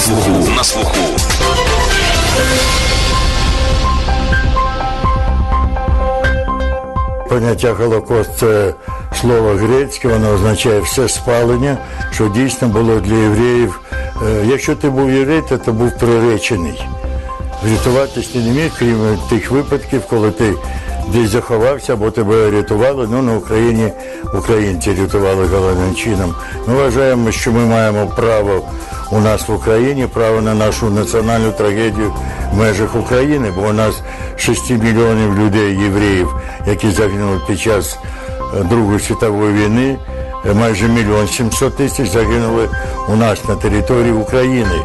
слуху. На слуху. Поняття Голокост це слово грецьке, воно означає все спалення, що дійсно було для євреїв. Е, Якщо ти був єврей, то ти був приречений. Врятуватись ти не міг, крім тих випадків, коли ти десь заховався, або тебе рятували. Ну, на Україні українці рятували головним чином. Ми вважаємо, що ми маємо право у нас в Україні, право на нашу національну трагедію в межах України, бо у нас 6 мільйонів людей, євреїв, які загинули під час е, Другої світової війни. Майже мільйон сімсот тисяч загинули у нас на території України.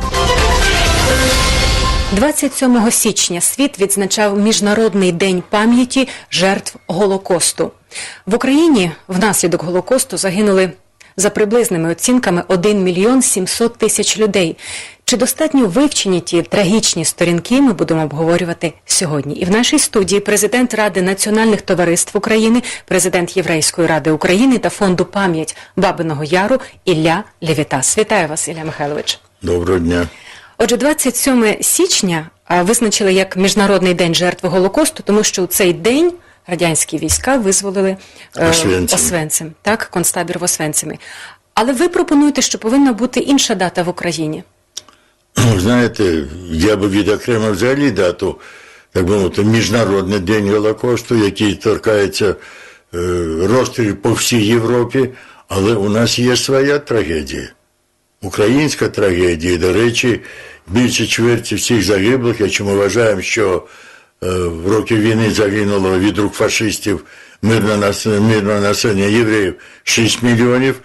27 січня світ відзначав Міжнародний день пам'яті жертв Голокосту. В Україні внаслідок Голокосту загинули за приблизними оцінками 1 мільйон 700 тисяч людей. Чи достатньо вивчені ті трагічні сторінки ми будемо обговорювати сьогодні? І в нашій студії президент Ради національних товариств України, президент Єврейської ради України та фонду пам'ять Бабиного Яру Ілля Левітас. Вітаю вас, Ілля Михайлович. Доброго дня. Отже, 27 січня визначили як Міжнародний день жертви Голокосту, тому що у цей день радянські війська визволили е, Освенцим. Освенцим, так, концтабір в Освенцимі. Але ви пропонуєте, що повинна бути інша дата в Україні. Ну, Знаєте, я би відокремив взагалі дату, так би мовити, Міжнародний день Голокосту, який торкається е, розстрілів по всій Європі, але у нас є своя трагедія. Українська трагедія, до речі, більше чверті всіх загиблих, якщо ми вважаємо, що е, в роки війни загинуло від рук фашистів мирне населення, населення євреїв 6 мільйонів,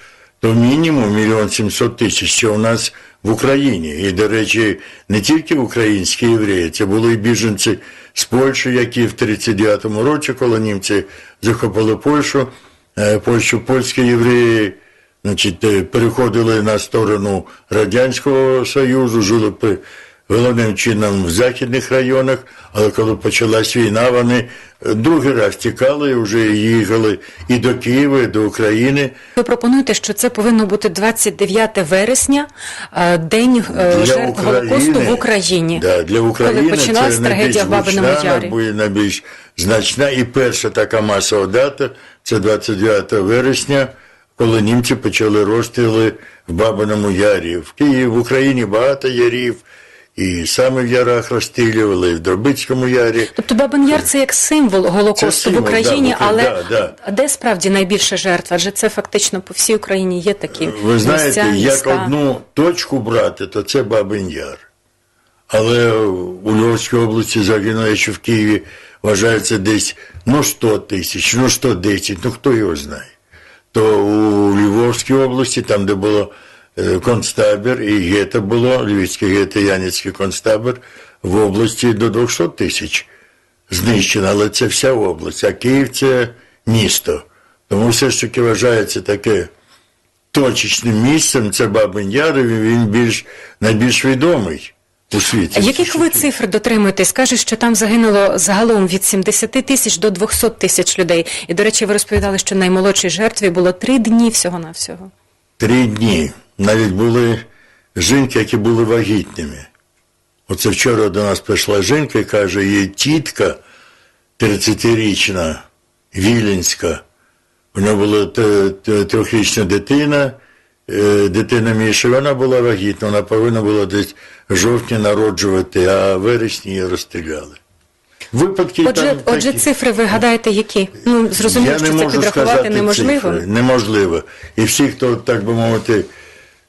то мінімум мільйон 700 тисяч. Це у нас в Україні. І, до речі, не тільки українські євреї, це були і біженці з Польщі, які в 39-му році, коли німці захопили Польщу, е, Польщу, польські євреї значить, е, переходили на сторону Радянського Союзу, жили при- головним чином в західних районах, але коли почалась війна, вони е, другий раз тікали вже їхали і до Києва, і до України. Ви пропонуєте, що це повинно бути 29 вересня, е, день е, жертв Голокосту в Україні. Да, для України коли почалась це трагедія в Бабиному Ярі. найбільш- найбільш значна і перша така масова дата це 29 вересня, коли німці почали розстріли в Бабиному Ярі. В Києві, в Україні багато ярів, і саме в ярах розстрілювали, і в Дробицькому ярі. Тобто Бабин Яр це як символ Голокосту символ, в Україні, да, в Україні, але да, а де справді найбільша жертва? Адже це фактично по всій Україні є такі Ви знаєте, місця, як одну точку брати, то це Бабин Яр. Але у Львовській області загинуло, якщо в Києві вважається десь ну 100 тисяч, ну 110, ну хто його знає. То у Львовській області, там, де було е, концтабір і гетто було, Львівське гетто, Яницький концтабір, в області до 200 тисяч знищено, але це вся область, а Київ це місто. Тому все ж таки вважається таке точечним місцем, це Бабин Яр, він більш, найбільш відомий у світі. Яких ви цифр дотримуєтесь? Кажуть, що там загинуло загалом від 70 тисяч до 200 тисяч людей. І, до речі, ви розповідали, що наймолодшій жертві було три дні всього-навсього. Три дні. Навіть були жінки, які були вагітними. Оце вчора до нас прийшла жінка і каже, її тітка 30-річна, Віленська. У нього була трьохрічна дитина, дитина Міша, вона була вагітна, вона повинна була десь в жовтні народжувати, а в вересні її розстріляли. Випадки Отже, там отже, такі. цифри ви гадаєте, які? Ну, зрозуміло, Я що не це можу підрахувати сказати неможливо. Цифри. Неможливо. І всі, хто, так би мовити,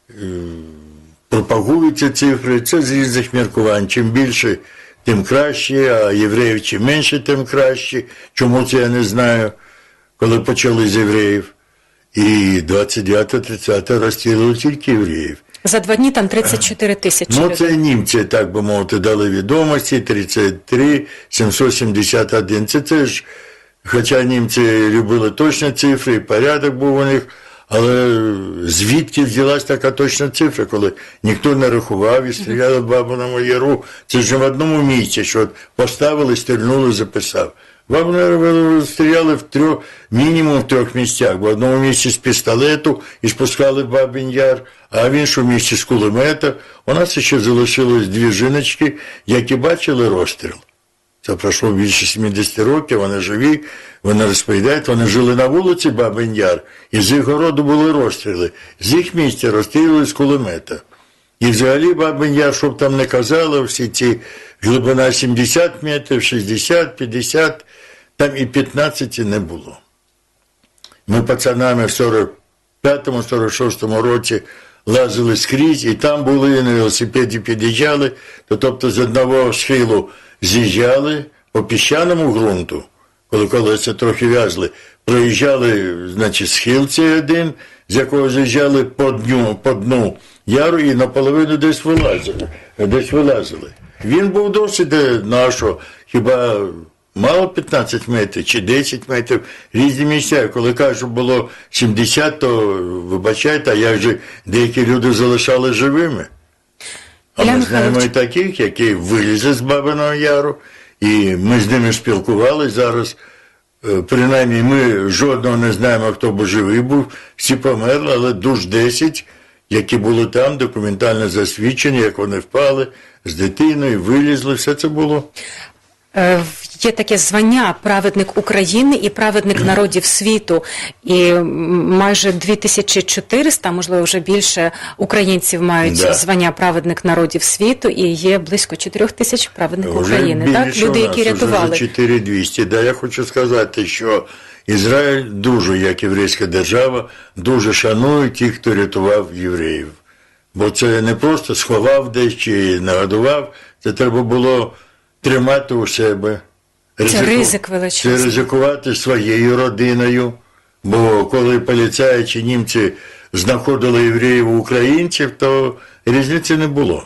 е, пропагують ці цифри, це з різних міркувань. Чим більше, тим краще, а євреїв чим менше, тим краще. Чому це я не знаю, коли почали з євреїв. І 29-30 розстрілили тільки євреїв. За два дні там 34 тисячі Ну, це німці, так би мовити, дали відомості 33, 771. Це теж, хоча німці любили точні цифри, порядок був у них, але звідки взялась така точна цифра, коли ніхто не рахував і стріляли в Бабиному Яру. Це ж в одному місці, що от поставили, стрільнули, записав. Вагнера стріляли в трьох, мінімум в трьох місцях. В одному місці з пістолету і спускали Бабин Яр, а в іншому місці з кулемета. У нас ще залишилось дві жіночки, які бачили розстріл. Це пройшло більше 70 років, вони живі, вони розповідають, вони жили на вулиці Бабин Яр, і з їх городу були розстріли. З їх місця розстрілювали з кулемета. І взагалі Бабин Яр, щоб там не казали, всі ці глибина 70 метрів, 60, 50, там і 15 не було. Ми пацанами в 45-46 році лазили скрізь, і там були на велосипеді під'їжджали, то тобто з одного схилу з'їжджали по піщаному ґрунту, коли колеса трохи в'язли, проїжджали, значить, схил цей один, з якого з'їжджали по дню, по дну яру і наполовину десь вилазили. Десь вилазили. Він був досить е, нашого, хіба мало 15 метрів чи 10 метрів, різні місця. Коли кажуть, що було 70, то вибачайте, а як же деякі люди залишали живими? А Ілля ми знаємо і таких, які вилізли з Бабиного Яру, і ми з ними спілкувалися зараз. Е, Принаймні, ми жодного не знаємо, хто б живий був, всі померли, але душ 10, які були там, документально засвідчені, як вони впали з дитиною, вилізли, все це було. Е, Є таке звання праведник України і праведник народів світу. І майже 2400, можливо, вже більше українців мають Да. звання праведник народів світу, і є близько 4 тисяч праведник Вже України. Так, люди, у які нас, рятували. 4200. Да, я хочу сказати, що Ізраїль дуже, як єврейська держава, дуже шанує тих, хто рятував євреїв. Бо це не просто сховав десь чи нагодував, це треба було тримати у себе. Це ризик величезний. Це ризикувати своєю родиною. Бо коли поліцаї чи німці знаходили євреїв у українців, то різниці не було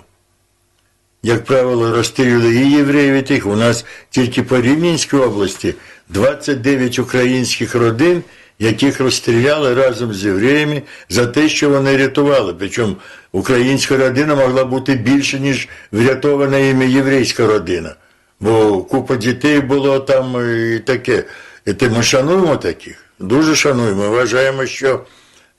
як правило, розстрілювали і євреїв, і тих. У нас тільки по Рівненській області 29 українських родин, яких розстріляли разом з євреями за те, що вони рятували. Причому українська родина могла бути більше, ніж врятована іми єврейська родина. Бо купа дітей було там і таке. І ми шануємо таких, дуже шануємо. Вважаємо, що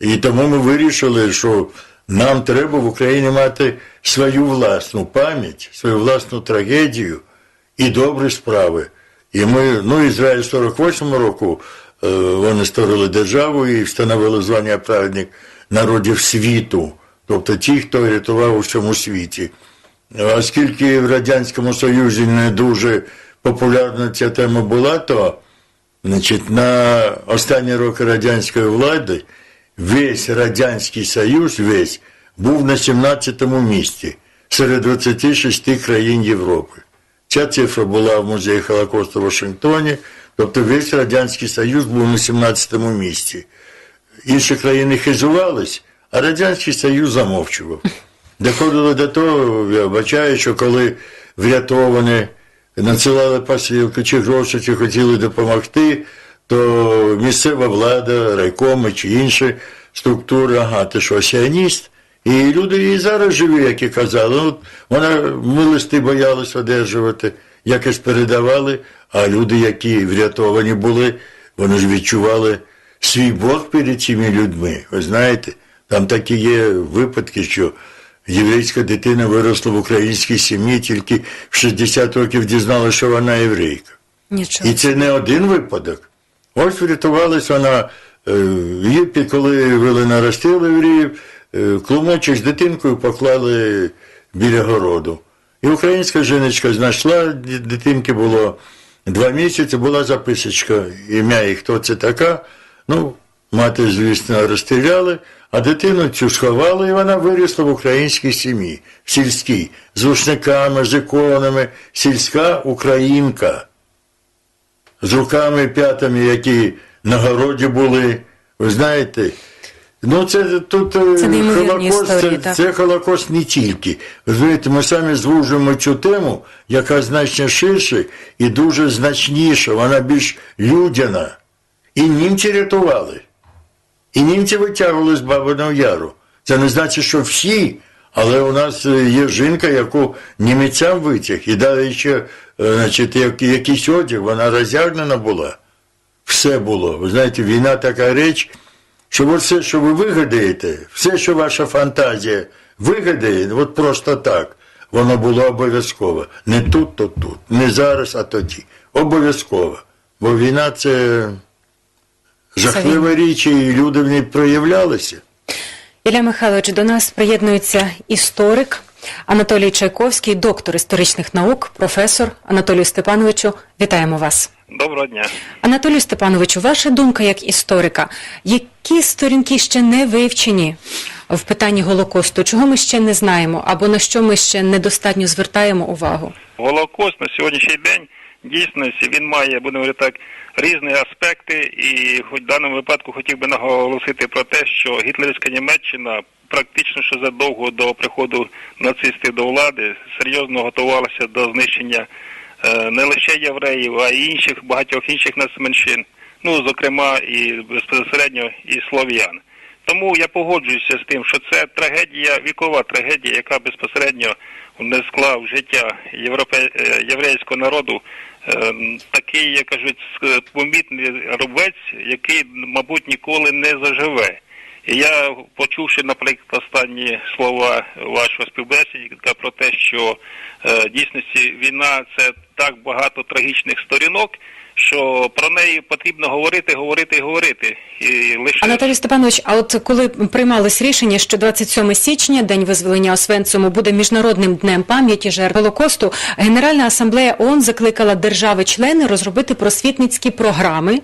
і тому ми вирішили, що нам треба в Україні мати свою власну пам'ять, свою власну трагедію і добрі справи. І ми, ну, Ізраїль 48 року, е, вони створили державу і встановили звання праведник народів світу, тобто ті, хто рятував у всьому світі. Оскільки в Радянському Союзі не дуже популярна ця тема була, то Значить, на останні роки радянської влади весь Радянський Союз весь був на 17-му місці серед 26 країн Європи. Ця цифра була в музеї Холокосту в Вашингтоні, тобто весь Радянський Союз був на 17-му місці. Інші країни хизувались, а Радянський Союз замовчував. Доходило до того, я вбачаю, що коли врятовані надсилали посилки чи гроші, чи хотіли допомогти, то місцева влада, райкоми чи інші структури, ага, ти що, сіоніст? І люди і зараз живі, як і казали. Ну, вона ми листи боялись одержувати, якось передавали, а люди, які врятовані були, вони ж відчували свій борг перед цими людьми. Ви знаєте, там такі є випадки, що єврейська дитина виросла в українській сім'ї, тільки в 60 років дізналася, що вона єврейка. Нічого. І це не один випадок. Ось врятувалась вона, е, її, коли вели на розстріл євреїв, клумочок з дитинкою поклали біля городу. І українська жіночка знайшла, дитинки було два місяці, була записочка, ім'я і хто це така. Ну, мати, звісно, розстріляли, а дитину цю сховали, і вона виросла в українській сім'ї, в сільській, з рушниками, з іконами, сільська українка з руками і п'ятами, які на городі були. Ви знаєте, ну це тут е, Це Холокост, історії, це, це Холокост не тільки. Знаєте, ми самі звужуємо цю тему, яка значно ширше і дуже значніша, вона більш людяна. І німці рятували. І німці витягували з Бабиного Яру. Це не значить, що всі, Але у нас е, є жінка, яку німецям витяг, і далі ще, е, значить, як, якийсь одяг, вона розягнена була. Все було. Ви знаєте, війна така річ, що от все, що ви вигадаєте, все, що ваша фантазія вигадає, от просто так, воно було обов'язково. Не тут, то тут. Не зараз, а тоді. Обов'язково. Бо війна це жахлива річ, і люди в ній проявлялися. Ілля Михайлович, до нас приєднується історик Анатолій Чайковський, доктор історичних наук, професор Анатолію Степановичу. Вітаємо вас. Доброго дня. Анатолію Степановичу, ваша думка як історика, які сторінки ще не вивчені в питанні Голокосту? Чого ми ще не знаємо, або на що ми ще недостатньо звертаємо увагу? Голокост на сьогоднішній день дійсності він має, будемо говорити так, різні аспекти, і хоч в даному випадку хотів би наголосити про те, що гітлерівська Німеччина практично ще задовго до приходу нацистів до влади серйозно готувалася до знищення е, не лише євреїв, а й інших багатьох інших нацменшин, ну зокрема і безпосередньо і слов'ян. Тому я погоджуюся з тим, що це трагедія, вікова трагедія, яка безпосередньо внесла в життя європе... е, єврейського народу такий, як кажуть, с- помітний рубець, який, мабуть, ніколи не заживе. І я, почувши, наприклад, останні слова вашого співбесідника про те, що е, дійсності війна це так багато трагічних сторінок, що про неї потрібно говорити, говорити говорити. І лише Анатолій Степанович, а от коли приймалось рішення, що 27 січня, день визволення Освенцому, буде міжнародним днем пам'яті жертв Голокосту, Генеральна асамблея ООН закликала держави-члени розробити просвітницькі програми.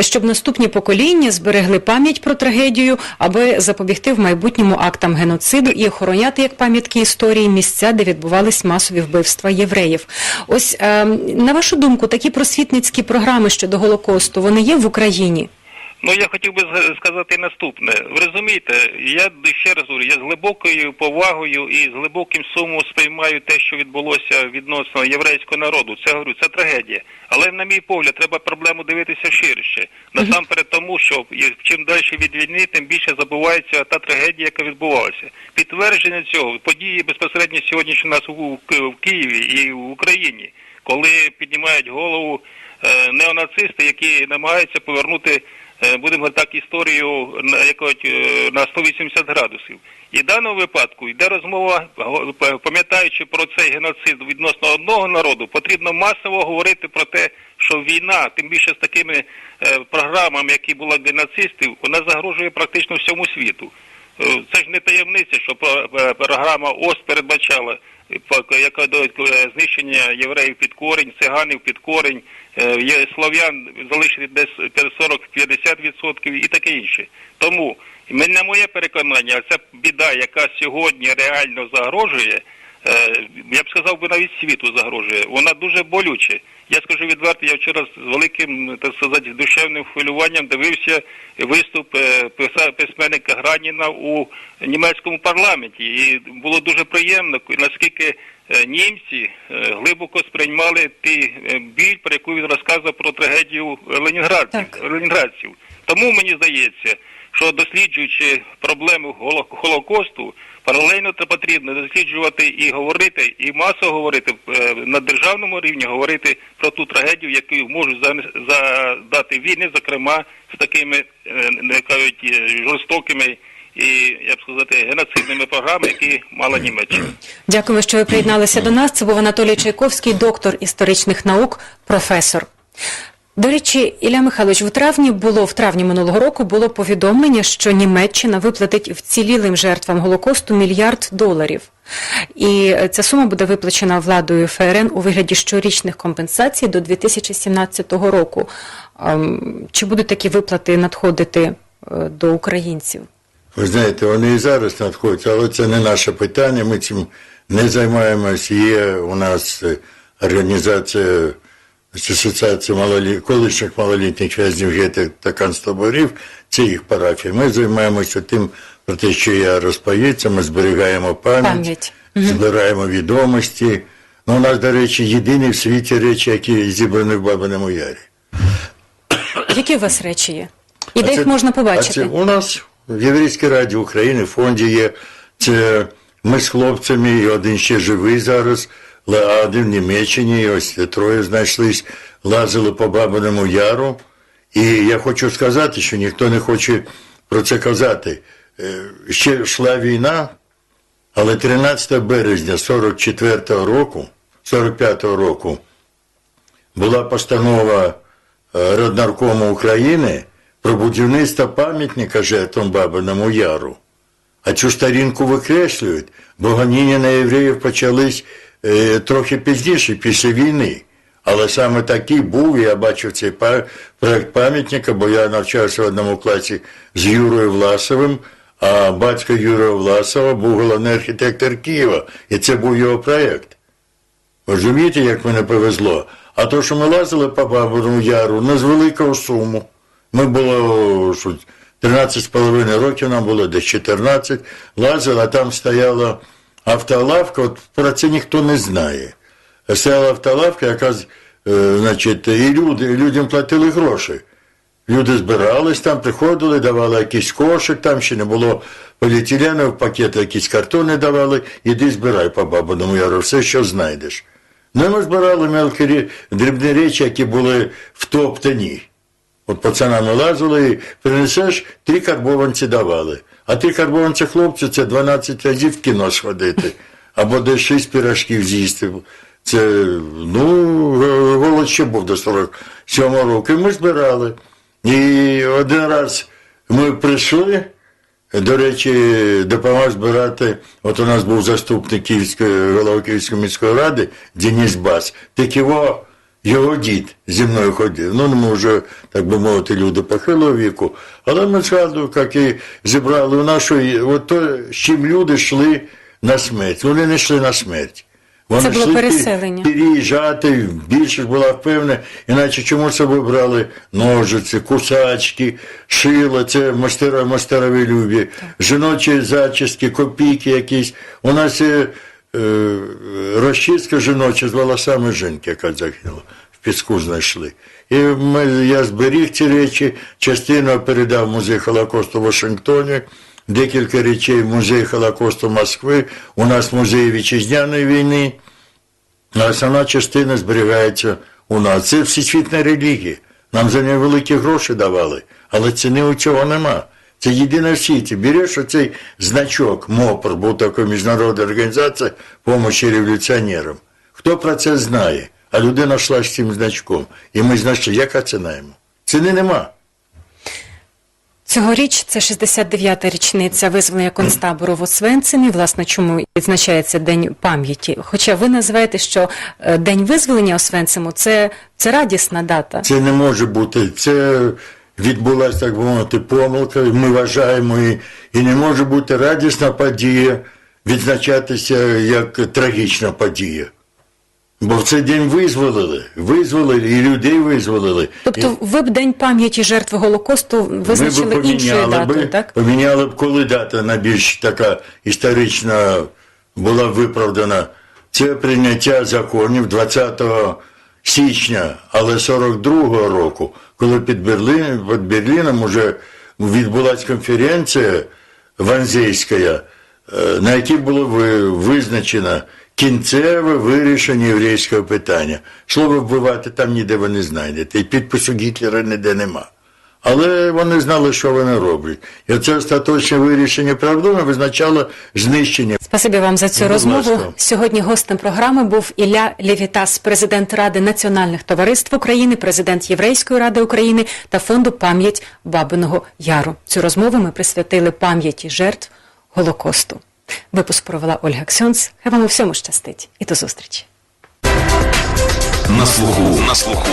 Щоб наступні покоління зберегли пам'ять про трагедію, аби запобігти в майбутньому актам геноциду і охороняти як пам'ятки історії місця, де відбувались масові вбивства євреїв. Ось е, на вашу думку, такі просвітницькі програми щодо Голокосту вони є в Україні? Ну я хотів би сказати наступне. Ви розумієте, я ще раз говорю, я з глибокою повагою і з глибоким сумом сприймаю те, що відбулося відносно єврейського народу. Це говорю, це трагедія. Але на мій погляд, треба проблему дивитися ширше. Насамперед тому, що чим далі від війни, тим більше забувається та трагедія, яка відбувалася. Підтвердження цього події безпосередньо сьогодні у нас в Києві і в Україні, коли піднімають голову е, неонацисти, які намагаються повернути будемо говорити так, історію на якось, е, на 180 градусів. І в даному випадку йде розмова, пам'ятаючи про цей геноцид відносно одного народу, потрібно масово говорити про те, що війна, тим більше з такими е, програмами, які були для нацистів, вона загрожує практично всьому світу. Е, Це ж не таємниця, що про- е, програма ОС передбачала е, яка до е, знищення євреїв під корінь, циганів під корінь, е, слов'ян залишити десь 40-50% і таке інше. Тому не моє переконання, а це біда, яка сьогодні реально загрожує. Е, Я б сказав би навіть світу загрожує. Вона дуже болюче. Я скажу відверто, я вчора з великим так сказати, душевним хвилюванням дивився виступ е, письменника Граніна у німецькому парламенті. І було дуже приємно, наскільки е, німці глибоко сприймали ті біль, про яку він розказував про трагедію ленінградців. Ленінградців. Тому мені здається, що досліджуючи проблему Холокосту, паралельно це потрібно досліджувати і говорити, і масово говорити е, на державному рівні, говорити про ту трагедію, яку можуть задати війни, зокрема з такими е, не кажуть е, жорстокими і я б сказати геноцидними програмами, які мала Німеччина. Дякуємо, що ви приєдналися до нас. Це був Анатолій Чайковський, доктор історичних наук, професор. До речі, Ілля Михайлович, в травні було в травні минулого року було повідомлення, що Німеччина виплатить вцілілим жертвам Голокосту мільярд доларів. І ця сума буде виплачена владою ФРН у вигляді щорічних компенсацій до 2017 року. Ем, Чи будуть такі виплати надходити е, до українців? Ви знаєте, вони і зараз надходять, але це не наше питання, ми цим не займаємось. Є у нас е, організація Асоціація малолі... колишніх малолітніх в'язнів гетто та концтаборів, це їх парафія. Ми займаємося тим, про те, що я розповідця, ми зберігаємо пам'ять, Пам'ять. збираємо відомості. Ну, у нас, до речі, єдині в світі речі, які зібрані в Бабиному Ярі. Які у вас речі є? І де А їх можна А побачити? це у нас в Єврейській раді України, в фонді є. Це Ми з хлопцями, і один ще живий зараз, один в Німеччині, і ось троє знайшлись, лазили по Бабиному Яру. І я хочу сказати, що ніхто не хоче про це казати. Е, Ще йшла війна, але 13 березня 44-го року, 45-го року була постанова е, Роднаркому України про будівництво пам'ятника жертвам Бабиному Яру. А цю сторінку викреслюють, бо гоніння на євреїв почались трохи пізніше, після війни. Але саме такий був, я бачив цей проект пам'ятника, бо я навчався в одному класі з Юрою Власовим, а батько Юрія Власова був головний архітектор Києва, і це був його проєкт. Розумієте, як мене повезло? А то, що ми лазили по Бабиному Яру, не з великого суму. Ми було що, 13,5 років, нам було десь 14, лазили, а там стояла автолавка, от про це ніхто не знає. Стояла автолавка, яка, е, значить, і люди, людям платили гроші. Люди збирались там, приходили, давали якийсь кошик, там ще не було поліетилену, пакети якісь картони давали, іди збирай по бабиному яру, все, що знайдеш. Ну, ми збирали мелкі дрібні речі, які були втоптані. От пацанами лазили, і принесеш, три карбованці давали. А три карбованці хлопцю це 12 разів в кіно сходити, або десь 6 пірашків з'їсти. Це, ну, голод ще був до 47 року. І ми збирали. І один раз ми прийшли, до речі, допомагав збирати. От у нас був заступник Київської, голова Київської міської ради Денис Бас. Так його, його дід зі мною ходив. Ну, ми вже, так би мовити, люди похилого віку. Але ми згадуємо, як і зібрали у нашу, от то, з чим люди йшли на смерть. Вони не йшли на смерть. Вони Це було йшли переселення. переїжджати, більше ж була впевнена, іначе чому це вибрали ножиці, кусачки, шило, це мастера, мастерові любі, жіночі зачіски, копійки якісь. У нас е, розчистка жіноча з волосами жінки, яка загинула. В піску знайшли. І ми, я зберіг ці речі, частину передав музей Холокосту в Вашингтоні, декілька речей в музей Холокосту Москви, у нас музей вітчизняної війни. А основна частина зберігається у нас. Це всесвітня релігія. Нам за неї великі гроші давали, але ціни у цього нема. Це єдине в світі. Береш оцей значок МОПР, був така міжнародна організація помощі революціонерам. Хто про це знає? А людина йшла з цим значком. І ми знайшли, яка ціна йому? Ціни нема. Цьогоріч це 69-та річниця визволення концтабору в Освенцимі. Власне, чому відзначається День пам'яті. Хоча ви називаєте, що е, День визволення Освенциму це, це радісна дата. Це не може бути. Це відбулася, так би мовити, помилка. Ми вважаємо, і, і не може бути радісна подія відзначатися як трагічна подія. Бо в цей день визволили, визволили і людей визволили. Тобто, ви б День пам'яті жертв Голокосту визначили Ми б іншою датою, би, так? Поміняли б, коли дата найбільш така історична була виправдана. Це прийняття законів 20 січня, але 42-го року, коли під, Берлин, під Берліном вже відбулася конференція Ванзейська, е, на якій було визначено кінцеве вирішення єврейського питання. Слово вбивати там ніде ви не знайдете. І підпису Гітлера ніде нема. Але вони знали, що вони роблять. І це остаточне вирішення проблеми визначало знищення. Спасибі вам за цю Будь розмову. ласка. Сьогодні гостем програми був Ілля Лєвітас, президент Ради національних товариств України, президент Єврейської ради України та фонду Пам'ять Бабиного Яру. Цю розмову ми присвятили пам'яті жертв Голокосту. Випуск провела Ольга Ксьонц. Хай вам у всьому щастить. І до зустрічі. На слуху, на слуху.